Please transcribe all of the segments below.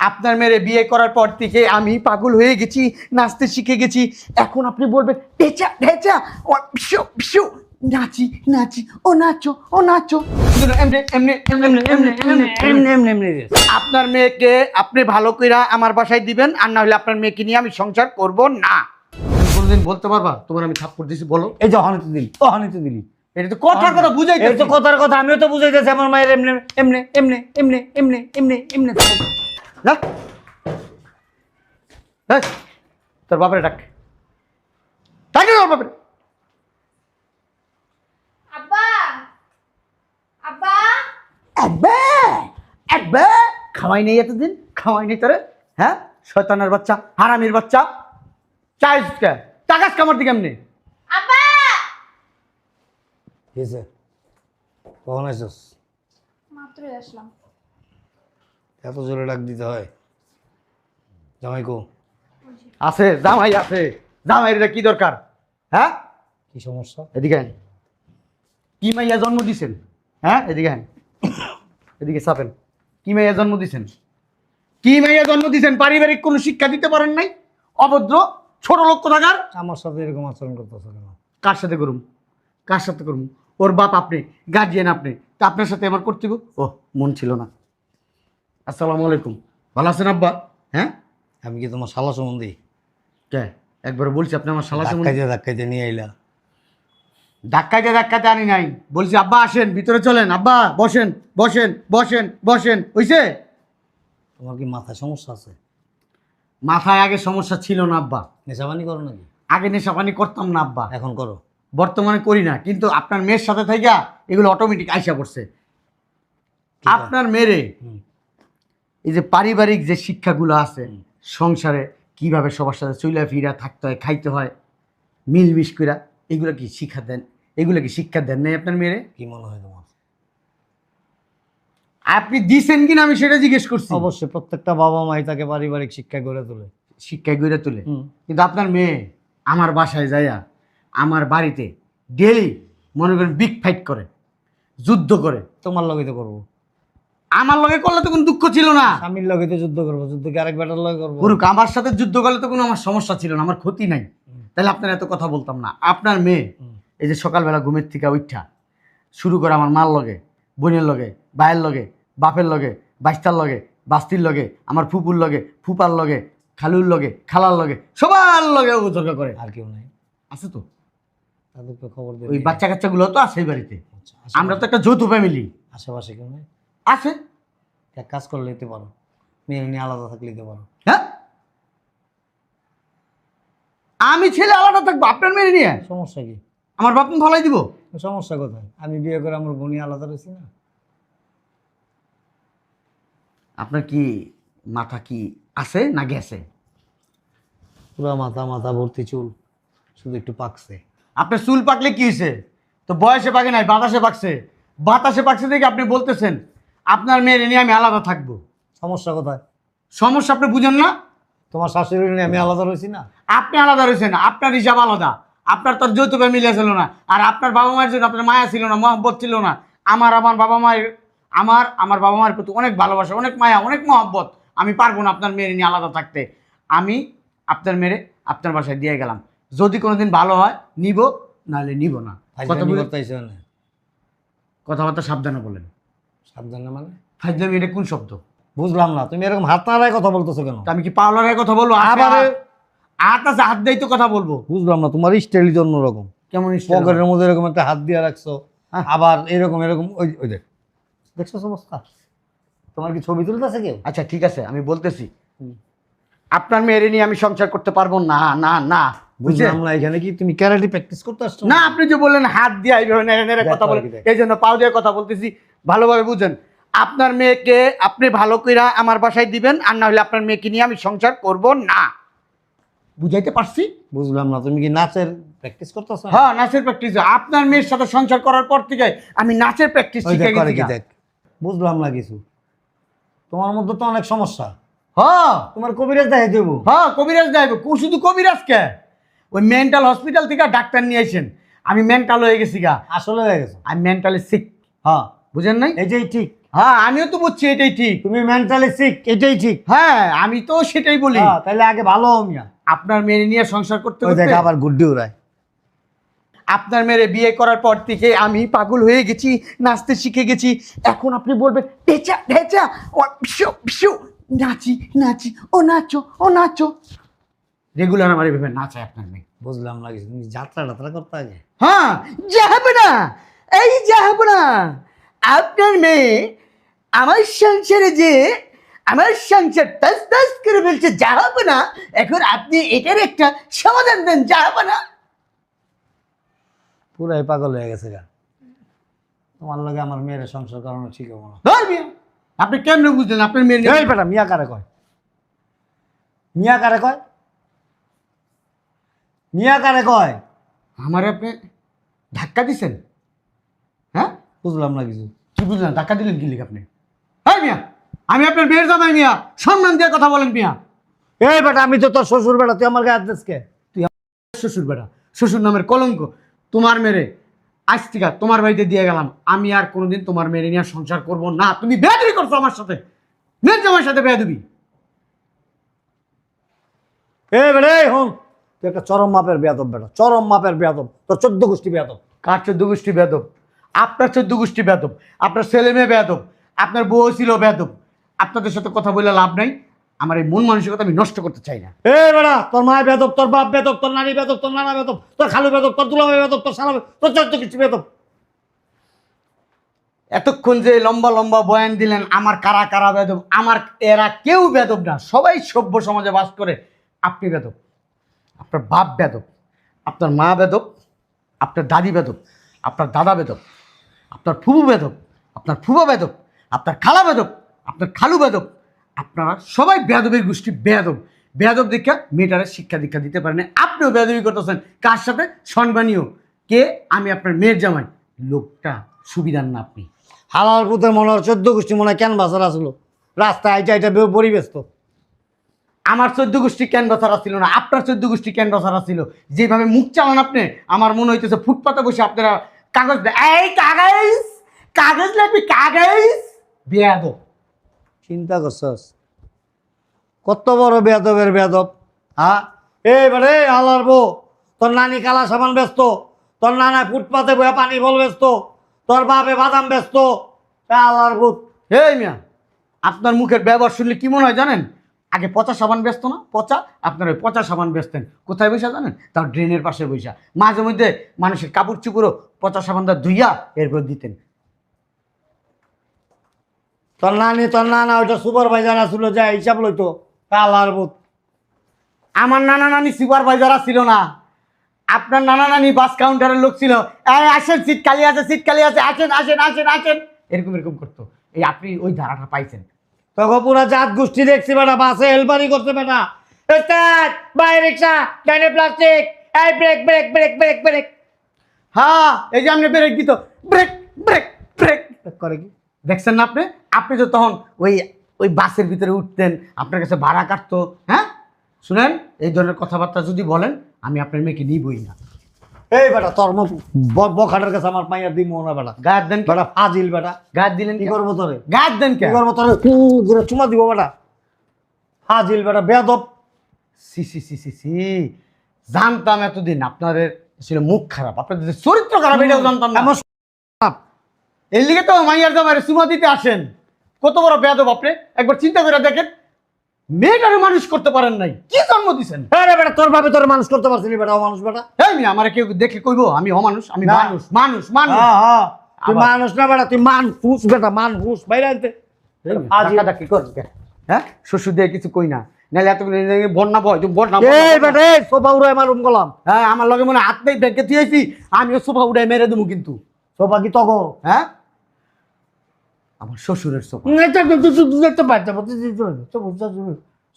আপনার মেয়ে বিয়ে করার পর থেকে আমি পাগল হয়ে গেছি নাচতে শিখে গেছি এখন আপনি বলবেন টেচা টেচা নাচি নাচি ও নাচো ও নাচো আপনার মেয়েকে আপনি ভালো করে আমার বাসায় দিবেন আর না হলে আপনার মেয়েকে নিয়ে আমি সংসার করব না কোনোদিন বলতে পারবা তোমার আমি থাপ্পড় দিছি বলো এই যে অনিত দিলি অনিত দিলি এটা তো কথার কথা বুঝাই কথার কথা আমিও তো বুঝাইতেছি আমার মায়ের এমনি এমনি এমনি এমনি এমনি এমনি এমনি যা। এই, তোর বাপরে ডাক। ডাকে তোর বাপরে। আব্বা আব্বা। আব্বা আব্বা। খাওয়াই নেই এতদিন খাওয়াই নেই তোরে। হ্যাঁ? শয়তানের বাচ্চা হারামির বাচ্চা। চাইস কে? টাকাস কামার দিকে এমনি? আব্বা। কখন আসছিস মাত্রই আসলাম। এত জোরে ডাক দিতে হয়। জামাই কো। আছে জামাই আছে। জামাইয়ের এটা কি দরকার? হ্যাঁ? কি সমস্যা? এদিকে আন। কি মাইয়া জন্ম দিছেন? হ্যাঁ? এদিকে আন। এদিকে চাপেন। কি মাইয়া জন্ম দিছেন? কি মাইয়া জন্ম দিছেন? পারিবারিক কোনো শিক্ষা দিতে পারেন নাই? অভদ্র ছোট লোক কোথাকার? আমার সাথে এরকম আচরণ করতেছ কেন? কার সাথে করুম? কার সাথে করুম? ওর বাপ আপনি গার্জিয়ান আপনি। তা আপনার সাথে আমার কর্তব্য ও মন ছিল না। আসসালামু আলাইকুম। ভালো আছেন আব্বা? হ্যাঁ? আমি কি তোমার শালা সম্বন্ধে? কে? একবার বলছি আপনি আমার শালা কেমন ধাক্কাইতে ধাক্কাইতে নিয়ে আইলা। ধাক্কাইতে ধাক্কাতে আনি নাই। বলছি আব্বা আসেন ভিতরে চলেন। আব্বা বসেন বসেন বসেন বসেন। হইছে? তোমার কি মাথায় সমস্যা আছে? মাথায় আগে সমস্যা ছিল না আব্বা। নেশাবানি করো নাকি? আগে নেশাপানি করতাম না আব্বা। এখন করো। বর্তমানে করি না কিন্তু আপনার মেয়ের সাথে থাইকা এগুলো অটোমেটিক আইসা পড়ছে। আপনার মেয়েরে হুম। এই যে পারিবারিক যে শিক্ষাগুলো আছে সংসারে কীভাবে সবার সাথে চইলা ফিরা থাকতে হয় খাইতে হয় মিলমিশ কইরা এগুলো কি শিক্ষা দেন? এগুলো কি শিক্ষা দেন নাই আপনার মেয়েরে? কি মনে হয় তোমার? আপনি দিছেন কিনা আমি সেটা জিজ্ঞেস করছি। অবশ্যই প্রত্যেকটা বাবা মাই তাকে পারিবারিক শিক্ষা গড়ে তোলে। শিক্ষায় গড়ে তোলে। কিন্তু আপনার মেয়ে আমার বাসায় যাইয়া আমার বাড়িতে ডেলি মনে করেন বিগ ফাইট করে যুদ্ধ করে। তোমার লগে তো করব। আমার লগে করলে তো কোনো দুঃখ ছিল না। স্বামীর লগে তো যুদ্ধ করব যুদ্ধ কি আরেক বেটার লগে করব? গুরুক আমার সাথে যুদ্ধ করলে তো কোনো আমার সমস্যা ছিল না আমার ক্ষতি নাই। তাহলে আপনার এত কথা বলতাম না। আপনার মেয়ে এই যে সকালবেলা ঘুমের থেকে উঠা শুরু করে আমার মার লগে বোনের লগে ভাইয়ের লগে বাপের লগে বাইস্তার লগে বাস্তির লগে আমার ফুপুর লগে ফুপার লগে খালুর লগে খালার লগে সবার লগে উচর্গা করে। আর কেউ নাই। আছে তো? তাদেরকে খবর ওই বাচ্চা কাচ্চাগুলো তো আছে বাড়িতে। আচ্ছা, আমরা তো একটা যৌথ ফ্যামিলি আশেপাশে কেউ নাই? আছে? এক কাজ করলে নিতে পারো। মেয়ে নিয়ে আলাদা থাকলে নিতে পারো। হ্যাঁ? আমি ছেলে আলাদা থাকব আপনার মেয়ে নিয়ে? সমস্যা কি? আমার বাপ ভালাই দিব? সমস্যা কোথায়? আমি বিয়ে করে আমার বোনই আলাদা রয়েছি না। আপনার কি মাথা কি আছে না গেছে? পুরো মাথা মাথা ভর্তি চুল শুধু একটু পাকছে। আপনার চুল পাকলে কি হয়েছে? তো বয়সে পাকে নাই বাতাসে পাকছে। বাতাসে পাকছে দেখে আপনি বলতেছেন আপনার মেয়ের নিয়ে আমি আলাদা থাকব। সমস্যা কোথায়? সমস্যা আপনি বুঝেন না? তোমার শাশুড়ি নিয়ে আমি আলাদা রয়েছি না? আপনি আলাদা রয়েছেন আপনার হিসাব আলাদা। আপনার তোর যৌথ ফ্যামিলি ছিল না। আর আপনার বাবা মায়ের জন্য আপনার মায়া ছিল না মহব্বত ছিল না। আমার আমার বাবা মায়ের আমার আমার বাবা মায়ের প্রতি অনেক ভালোবাসা অনেক মায়া অনেক মহব্বত। আমি পারব না আপনার মেয়ের নিয়ে আলাদা থাকতে। আমি আপনার মেরে আপনার বাসায় দিয়ে গেলাম। যদি কোনোদিন ভালো হয় নিব নাহলে নিব না। কথা ফাইজলামি বলে করতে আইসো না কথাবার্তা সাবধানে বলেন। সাবধানে মানে? ফাইজলামি এটা কোন শব্দ? বুঝলাম না। তুমি এরকম হাত নাড়ায় কথা বলতেছো কেন? আমি কি পাওলারায় কথা বলব? আবার হাত আছে হাত দিয়ে তো কথা বলব। বুঝলাম না তোমার স্টাইলই তো অন্যরকম। কেমন? পকেটের মধ্যে এরকম একটা হাত দিয়ে রাখছো হ্যাঁ। আবার এরকম এরকম ওই ওই দেখ। দেখছ সমস্যা? তোমার কি ছবি তুলতেছে কেউ? আচ্ছা ঠিক আছে আমি বলতেছি। আপনার মেয়ের নিয়ে আমি সংসার করতে পারব? না না না। বুঝলাম না এখানে কি তুমি ক্যারাটে প্র্যাকটিস করতে আসছো? না আপনি যে বললেন হাত দিয়ে এইভাবে নেড়ে নেড়ে কথা বলে। এই জন্য পাও দিয়ে কথা বলতেছি। ভালোভাবে বুঝেন আপনার মেয়েকে আপনি ভালো কইরা আমার বাসায় দিবেন আর না হলে আপনার মেয়েকে নিয়ে আমি সংসার করব না। বুঝাইতে পারছি? বুঝলাম না তুমি কি নাচের প্র্যাকটিস করতেছো? হ্যাঁ নাচের প্র্যাকটিস আপনার মেয়ের সাথে সংসার করার পর থেকে আমি নাচের প্র্যাকটিস শিখে গেছি বুঝলাম না কিছু। তোমার মধ্যে তো অনেক সমস্যা। হ্যাঁ। তোমার কবিরাজ দেখাই দেবো। হ্যাঁ কবিরাজ দেব শুধু কবিরাজ কে? ওই মেন্টাল হসপিটাল থেকে ডাক্তার নিয়ে আসেন আমি মেন্টাল হয়ে গেছি গা। আসলে হয়ে গেছে। আমি মেন্টালি সিক হ্যাঁ বুঝেন নাই? যে ঠিক। হ্যাঁ আমিও তো বুঝছি এটাই ঠিক। তুমি মেন্টালি সিক এটাই ঠিক। হ্যাঁ আমি তো সেটাই বলি। হ্যাঁ, তাহলে আগে ভালো মিয়া। আপনার মেয়ে নিয়ে সংসার করতে দেখ আবার গুড্ডি উড়ায়। আপনার মেয়ে বিয়ে করার পর থেকে আমি পাগল হয়ে গেছি নাচতে শিখে গেছি। এখন আপনি বলবেন পিসু পিসু। নাচি নাচি ও নাচো ও নাচো। রেগুলার আমার এভাবে নাচায় আপনার মেয়ে। বুঝলাম না কিছু। তুমি যাত্রা টাত্রা করতে আগে? হ্যাঁ যাবে না। এই যাবে না। আপনার মেয়ে আমার সংসারে যে আমার সংসার টাস টাস করে বলছে যাবে না এখন আপনি এটার একটা সমাধান দেন যাবে না। পুরাই পাগল হয়ে গেছে গা। তোমার লগে আমার মেয়ের সংসার করানো ঠিক হব না। ধরবি আপনি কেমনে বুঝলেন? আপনার মেয়ে এই বেটা মিয়া কারে কয়? মিয়া কারে কয়? মিয়া কারে কয়? আমার আপনি ধাক্কা দিছেন? হ্যাঁ? বুঝলাম না কিছু। কি বুঝলেন? ধাক্কা দিলেন কি লিখ আপনি? হ্যাঁ মিয়া আমি আপনার মেয়ের জামাই মিয়া। সম্মান দিয়ে কথা বলেন মিয়া। এই বেটা আমি তো তোর শ্বশুর বেটা তুই আমার গায়ে হাত দিস কে? শ্বশুর বেটা। শ্বশুর নামের কলঙ্ক। তোমার মেরে আজ থেকে তোমার বাড়িতে দিয়ে গেলাম। আমি আর কোনোদিন তোমার মেরে নিয়ে সংসার করব না। তুমি বেয়াদবি করছ আমার সাথে। মেয়ের জামাইয়ের সাথে বেয়াদবি। তুই একটা চরম মাপের বেয়াদব বেটা। চরম মাপের বেয়াদব। তোর চোদ্দ গোষ্ঠী বেয়াদব। কার চোদ্দ গোষ্ঠী আপনার চোদ্দ গোষ্ঠী আপনার ছেলে মেয়ে বেদব আপনার বউ ছিল বেদব আপনাদের সাথে কথা বলে লাভ নাই। আমার এই মন মানসিকতা আমি নষ্ট করতে চাই না। এ বেড়া তোর মা বেদব তোর বাপ বেদব তোর নারী বেদব তোর নানা বেদব তোর খালু বেদব তোর দুলাভাই বেদব তোর সালা তোর চোদ্দ গোষ্ঠী বেদব। এতক্ষণ যে লম্বা লম্বা বয়ান দিলেন আমার কারা কারা বেদব আমার এরা কেউ বেদব না সবাই সভ্য সমাজে বাস করে আপনি বেদব আপনার বাপ বেদব আপনার মা বেদব আপনার দাদি বেদব আপনার দাদা বেদব আপনার ফুবু বেদব আপনার ফুবা বেদব আপনার খালা বেদব আপনার খালু বেদব আপনারা সবাই বেদবের গোষ্ঠী বেদব বেদব দীক্ষা মেয়েটারে শিক্ষা দীক্ষা দিতে পারেন আপনিও বেদবি করতেছেন। কার সাথে? সম্মানীয় কে? আমি আপনার মেয়ের জামাই। লোকটা সুবিধার না আপনি। হালাল পুতের মনে হয় চোদ্দ গোষ্ঠী মনে হয় কেন বাসার আসলো। রাস্তায় আইটা আইটা পরিবেশ তো আমার চোদ্দ গোষ্ঠী কেন বসারা ছিল না। আপনার চোদ্দ গোষ্ঠী কেন বসারা ছিল যেভাবে মুখ চালান আপনি আমার মনে হইতেছে ফুটপাতে বসে আপনারা কাগজ এই কাগজ! কাগজ লাগবে কাগজ! বেয়াদ চিন্তা করছস? কত বড় বেয়াদবের বেদব হ্যাঁ এই বারে হালার বউ, তোর নানি কালা সাবান ব্যস্ত, তোর নানা ফুটপাতে বয়ে পানি বল ব্যস্ত, তোর বাপে বাদাম ব্যস্ত। হালার ভূত। এই মিয়া, আপনার মুখের ব্যবহার শুনলে কি মনে হয় জানেন? আগে পচা সাবান ব্যস্ত না? পচা? আপনার ওই পচা সাবান বেচতেন। কোথায় বৈশা জানেন? তার ড্রেনের পাশে বৈশা মাঝে মধ্যে মানুষের কাপড় চুপড়ও পচা সাবানটা ধুইয়া এরপর দিতেন। তোর নানি, তোর নানা ওইটা সুপারভাইজার আসলো যা, হিসাব লইতো হালার ভূত। আমার নানা নানি সুপারভাইজার ছিল না। আপনার নানা নানি বাস কাউন্টারের লোক ছিল। আসেন, সিট খালি আছে, সিট খালি আছে, আসেন আসেন আসেন আসেন। এরকম এরকম করতো। এই, আপনি ওই ধারাটা পাইছেন। তোকে পুরা জাত গোষ্ঠী দেখছি, বেটা, বাসে হেলপারি করছে, বেটা। বাই রিক্সা plastic break break break break break হ্যাঁ এই যে, আপনি ব্রেক দিত। ব্রেক ব্রেক ব্রেক করে কি? দেখছেন না আপনি? আপনি তো তখন ওই ওই বাসের ভিতরে উঠতেন আপনার কাছে ভাড়া কাটতো হ্যাঁ? শুনেন এই ধরনের কথাবার্তা যদি বলেন আমি আপনার মেয়েকে নিবই না। এই বেটা তোর মত ব- বখাটের কাছে আমার মাইয়া দিমো না বেটা। গায়ের দেন বেটা ফাজিল বেটা। গায়ের দিলেন কি? করব তোরে? গায়ের দেন কে? করব তোরে? করে চুমা দিব বেটা। ফাজিল বেটা বেদব সি সি সি সি সি। জানতাম এতদিন আপনাদের ছিল মুখ খারাপ আপনাদের চরিত্র খারাপ এটাও জানতাম না। এর লিগে তো মাইয়ার জামাইয়ের সুমা দিতে আসেন। কত বড় বেয়াদব আপনি। একবার চিন্তা করে দেখেন মেয়েটারে মানুষ করতে পারেন নাই। কি জন্ম দিছেন? আরে বেটা তোর ভাবে তোর মানুষ করতে পারছিলি বেটা ও মানুষ বেটা। এই আমার কেউ দেখে কইবো আমি অমানুষ আমি মানুষ মানুষ মানুষ। হ্যাঁ হ্যাঁ। তুই মানুষ না বেটা তুই মান বেটা মান বাইরে আনতে। এই কি হ্যাঁ? শ্বশুর দিয়ে কিছু কই না। নাহলে এত বন্যা ভয় তুমি বন্যা বন্যা, এই বন্যা। বেটা এই সোফা উড়াই মারুম গলাম। হ্যাঁ আমার লগে মনে হাত নেই ব্যাগকে দিয়েছি আমিও সোফা উড়াই মেরে দেবো কিন্তু। সোফা কি তগো? হ্যাঁ? আমার শ্বশুরের সোফা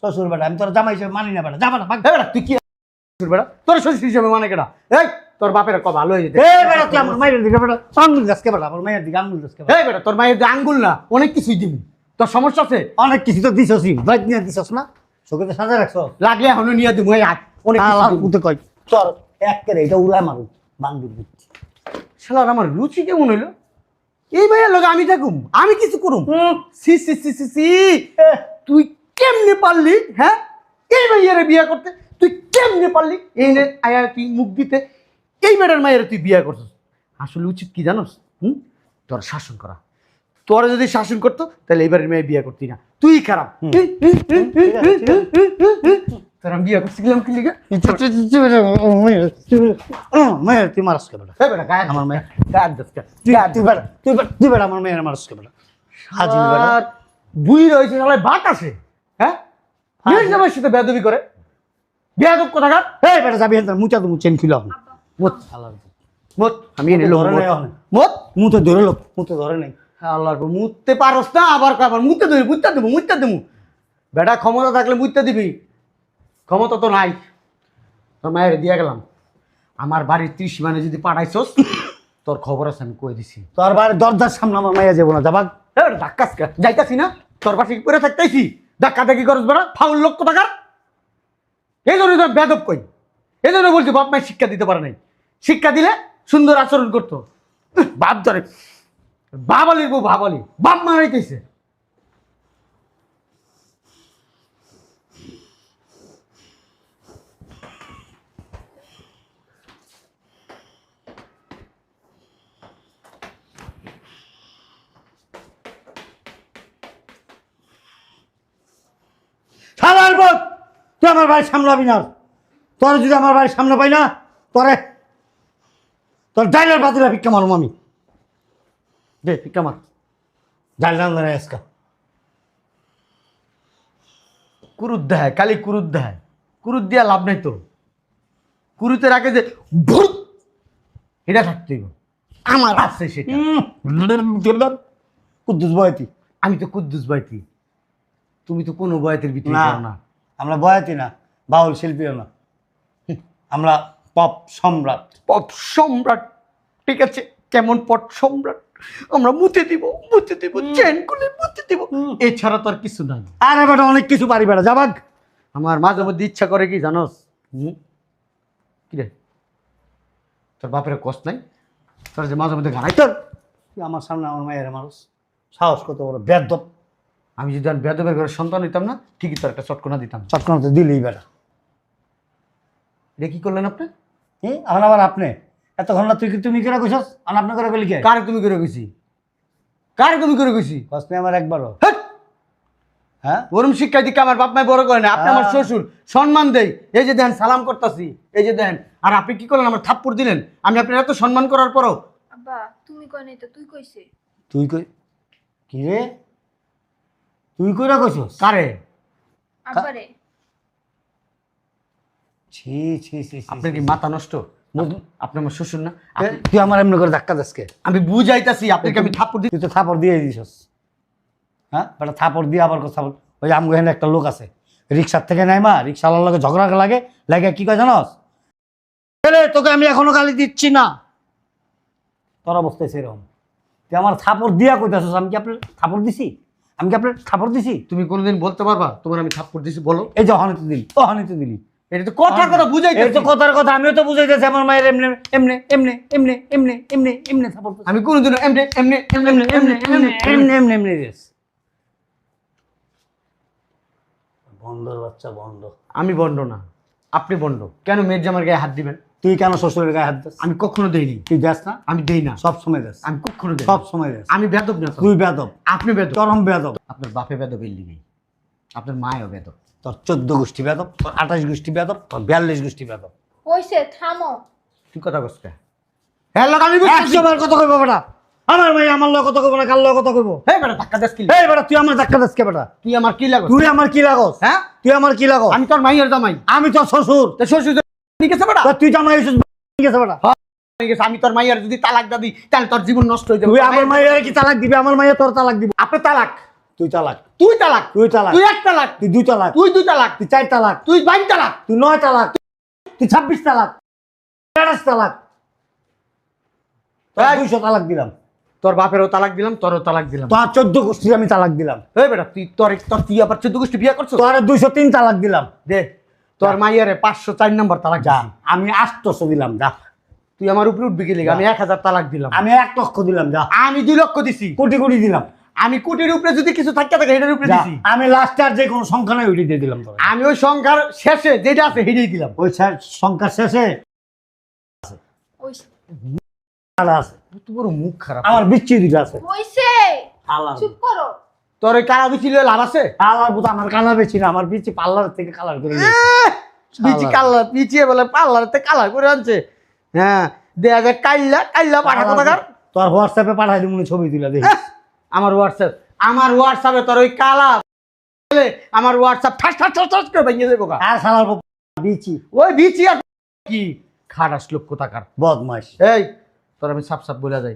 শ্বশুর বেটা আমি তোর জামাই হিসেবে মানি না বেটা যাবা না বেটা তুই কি শ্বশুর বেটা তোর শ্বশুর হিসেবে মানে কেটা এই তোর বাপের ক ভালো হয়ে যেতে বেটা তুই আমার মায়ের দিকে বেটা আঙ্গুল গাছকে বেটা আমার মায়ের দিকে আঙ্গুল গাছকে এই বেটা তোর মায়ের যে আঙ্গুল না অনেক কিছুই দিবি তোর সমস্যা আছে অনেক কিছু তো দিছসি বাইক নিয়ে দিছস না চোখে তো সাজা রাখছ লাগলে এখনও নিয়ে দেবো এই হাত অনেক কিছু কই চল এক করে এটা উড়াই মারু বান্ধব শালার আমার রুচি কেমন হইল এই ভাইয়ের লোক আমি থাকুম আমি কিছু করুম। সি সি সি সি সি তুই কেমনে পারলি হ্যাঁ? এই ভাইয়ারে বিয়ে করতে তুই কেমনে পারলি? এই নে আয়া তুই মুখ দিতে। এই ম্যাডার মায়ের তুই বিয়ে করছিস। আসলে উচিত কি জানোস? হুম? তোর শাসন করা। তোরা যদি শাসন করতো তাহলে এবারের মেয়ে বিয়ে করতি না। তুই খারাপ। তোর বিয়ে করছি গেলাম কি মেয়ের তুই মারস কে বেটা বেটা গায়ে আমার গায়ে তুই তুই। বেটা তুই বেটা তুই বেটা আমার মেয়ের মারস কে বেটা হাজির বেটা বুই রয়েছে তাহলে বাট আছে হ্যাঁ? মেয়ের জামাইয়ের সাথে বেয়াদবি করে। বেয়াদব কোথাকার? এই বেটা যাবি হেন মুচা তো মত মত আমি এনে লোক ধরে মত মুতে ধরে লোক মুতে ধরে নেই। আল্লাহর মুততে পারস না, আবার আবার মুততে দিবি, মুততে দেবো মুততে দেবো। বেটা, ক্ষমতা থাকলে মুততে দিবি। ক্ষমতা তো নাই। তোর মায়ের দিয়ে গেলাম। আমার বাড়ির ত্রিশ মানে যদি পাঠাইছস, তোর খবর আছে, আমি কয়ে দিছি। তোর বাড়ির দরজার সামনে আমার মাইয়া যাব না যাবাক এবার ধাক্কাস যাইতাছি না? তোর পাশে পরে থাকতেছি? ধাক্কা দেখি করস বেড়া ফাউল লোক কোথাকার? এই জন্য তোর বেদব কই। এই জন্য বলছি, বাপ মায়ের শিক্ষা দিতে পারে নাই। শিক্ষা দিলে সুন্দর আচরণ করতো। বাপ ধরে বাবালির বউ বাবালি বাপ মারাইতেছে সালার তুই আমার বাড়ির সামলাবি না। তোর যদি আমার বাড়ির সামনে পাই না, তোরে তোর ডাইলের বাতিলা ভিক্ষা মারুম আমি। দে ঠিক আমার ডাইল রান্না আজকা কুরুদ দেয় কালি কুরুদ দেয় কুরুদ দিয়া লাভ নাই তো কুরুতে রাখে যে ভূত এটা থাকতেই আমার আছে সেটা। কুদ্দুস বয়তি। আমি তো কুদ্দুস বাইতি তুমি তো কোনো বয়তের ভিতরে না না। আমরা বয়াতি না বাউল শিল্পীও না। আমরা পপ সম্রাট। পপ সম্রাট। ঠিক আছে কেমন পট সম্রাট? আমরা মুতে দিব মুতে দিব চেন খুলে মুতে দিব। এছাড়া তো আর কিছু নাই। আরে বেটা অনেক কিছু পারি বেটা যাবাক আমার মাঝে মধ্যে ইচ্ছা করে কি জানোস? হুম? কি রে? তোর বাপের কষ্ট নাই? তোর যে মাঝে মধ্যে ঘাড়াই তোর? আমার সামনে আমার মায়ের মানুষ। সাহস কত বড় বেদব। আমি যদি আর বেদবের ঘরে সন্তান হইতাম না ঠিকই তোর একটা চটকনা দিতাম। চটকনা তো দিলেই বেটা। এটা কি করলেন আপনি? এ এখন আবার আপনি? এতক্ষণ না তুই কি তুমি করে কইছস? আর আপনি করে গেলি কে? কারে তুমি করে তুমি করে গেছি কষ্ট আমার একবারও। হ্যাঁ? ওরম শিক্ষা দিকে আমার বাপ মায় বড় করে না আপনি আমার হ্যাঁ। শ্বশুর সম্মান দেই। এই যে দেন সালাম করতেছি। এই যে দেন আর আপনি কি করলেন? আমার থাপ্পড় দিলেন। আমি আপনার এত সম্মান করার পরও আব্বা তুমি কই নাই তো তুই কইছে। তুই কই কি রে তুই কইরা কইছস? কারে? আব্বারে। ছি ছি ছি ছি, আপনার কি মাথা নষ্ট? আপনি আমার শ্বশুর না তুই আমার এমনি করে ধাক্কা দেসকে আমি বুঝাইতাছি আপনাকে আমি থাপ্পড় দিই তুই তো থাপড় দিয়ে দিছস। হ্যাঁ? বেটা থাপড় দিয়ে আবার কথা বল। ওই আমগো একটা লোক আছে রিক্সার থেকে নেয় মা রিক্সাওয়ালার লগে ঝগড়া লাগে লাগে কি কয় জানস? তোকে আমি এখনও গালি দিচ্ছি না। তোর অবস্থায় সেরকম। তুই আমার থাপড় দিয়া কইতাছস আমি কি আপনার থাপড় দিছি? আমি কি আপনার থাপড় দিছি? তুমি কোনোদিন বলতে পারবা তোমার আমি থাপ্পড় দিছি বলো। এই যে অহানি তো দিলি অহানি তো দিলি। এটা তো কথার কথা এই বুঝাইতেছি তো কথার কথা আমিও তো বুঝাইতেছি আমার মায়ের এমনি এমনি এমনি এমনি এমনি এমনি এমনি থাপড় আমি কোনোদিন এমনি এমনি এমনি এমনি এমনি এমনি এমনি এমনি এমনি দিস বন্ধর বাচ্চা বন্ধ আমি বন্ড না আপনি বন্ড কেন মেয়ের জামার গায়ে হাত দিবেন তুই কেন শ্বশুরের গায়ে হাত দিস আমি কখনো দেইনি তুই দেস না আমি দেই না সব সময় দেস আমি কখনো দেই সব সময় দেস আমি বেদব না তুই বেদব আপনি বেদব চরম বেদব আপনার বাপে বেদব এলি আপনার মায়ও বেদব তোর চোদ্দ গোষ্ঠী বেদব তোর আঠাশ গোষ্ঠী বেদব তোর বিয়াল্লিশ গোষ্ঠী বেদব। হইছে থামো। তুই কথা কষ্ট হ্যাঁ লোক আমি বুঝতেছি। একশো বার কত কইব বেটা। আমার ভাই আমার লোক কত কইব না কার লোক কত কইব? হ্যাঁ বেটা ধাক্কা দাস কি এই বেটা তুই আমার ধাক্কা দেস কে বেটা? তুই আমার কি লাগো তুই আমার কি লাগস? হ্যাঁ? তুই আমার কি লাগস? আমি তোর মাইয়ের জামাই। আমি তোর শ্বশুর। তো শ্বশুর ঠিক আছে বেটা? তুই জামাই হইছিস ঠিক আছে বেটা। আমি তোর মাইয়ার যদি তালাক দাদি তাহলে তোর জীবন নষ্ট হয়ে যাবে। তুই আমার মায়ের কি তালাক দিবি? আমার মায়ের তোর তালাক দিবি। আপনি তালাক। তুই তালাক তুই তালাক তুই তালাক তুই এক তালাক তুই দুই তালাক তুই দুই তালাক তুই চার তালাক তুই বাইশ তালাক তুই নয় তালাক তুই ছাব্বিশ তালাক আঠাশ তালাক। দুইশো তালাক দিলাম। তোর বাপেরও তালাক দিলাম তোরও তালাক দিলাম। তোর চোদ্দ গোষ্ঠীর আমি তালাক দিলাম। এই বেটা তুই তোর তোর তুই আবার চোদ্দ গোষ্ঠী বিয়ে করছ তোর দুইশো তিন তালাক দিলাম। দে তোর মাইয়ারে পাঁচশো চার নম্বর তালাক যা। আমি আটশো দিলাম যা। তুই আমার উপরে উঠবি লেগে? আমি এক হাজার তালাক দিলাম। আমি এক লক্ষ দিলাম যা। আমি দুই লক্ষ দিছি। কোটি কোটি দিলাম। আমি কোটির উপরে যদি কিছু থাকতে থাকে এটার উপরে দিছি। আমি লাস্টে আর যে কোনো সংখ্যা নাই ওইটি দিয়ে দিলাম আমি ওই সংখ্যার শেষে যেটা আছে সেটাই দিলাম। ওই শেষ- সংখ্যার শেষে আছে। কত বড় মুখ খারাপ। আমার বিচ্ছি দুটো আছে। হইছে চুপ করো। তোর ওই লাভ আছে? আলার আমার না পার্লার থেকে কালার করে কালার বলে পার্লারতে কালার করে আনছে। হ্যাঁ দেয়া যায় কাইল্লা কাইল্লা পাঠা কোথাকার তোর হোয়াটসঅ্যাপে পাঠাই দিব ছবি তুলে দেখি আমার হোয়াটসঅ্যাপ আমার হোয়াটসঅ্যাপে তোর ওই কালা আমার হোয়াটসঅ্যাপ ঠাস ঠাস ঠাস ঠাস করে ভেঙে দেবো। আর সালার বিচি। ওই বিচি আর কি? খাটাস লোক কোথাকার? বদমাস এই তোর আমি সাপ সাপ বলে যাই।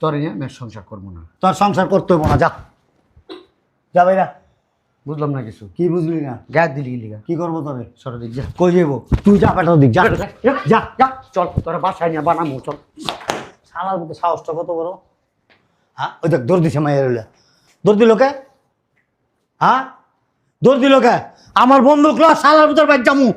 তোর নিয়ে মেয়ের সংসার করব না। তোর সংসার করতে হব না যা। যা ভাইরা। বুঝলাম না কিছু। কি বুঝলি না? গ্যাস দিলি গিলিগা কি করব তোরে? সরদিক যা। কই যাব তুই যা পাঠাও দিক যা। যা যা। চল তোরা বাসায় নিয়ে বানাবো চল। সালার মতো সাহসটা কত বড়? হ্যাঁ? ওই দেখ, দৌড় দিছে মাইয়া রইলা দৌড় দিল কে? হ্যাঁ? দৌড় দিল ভিতর জামু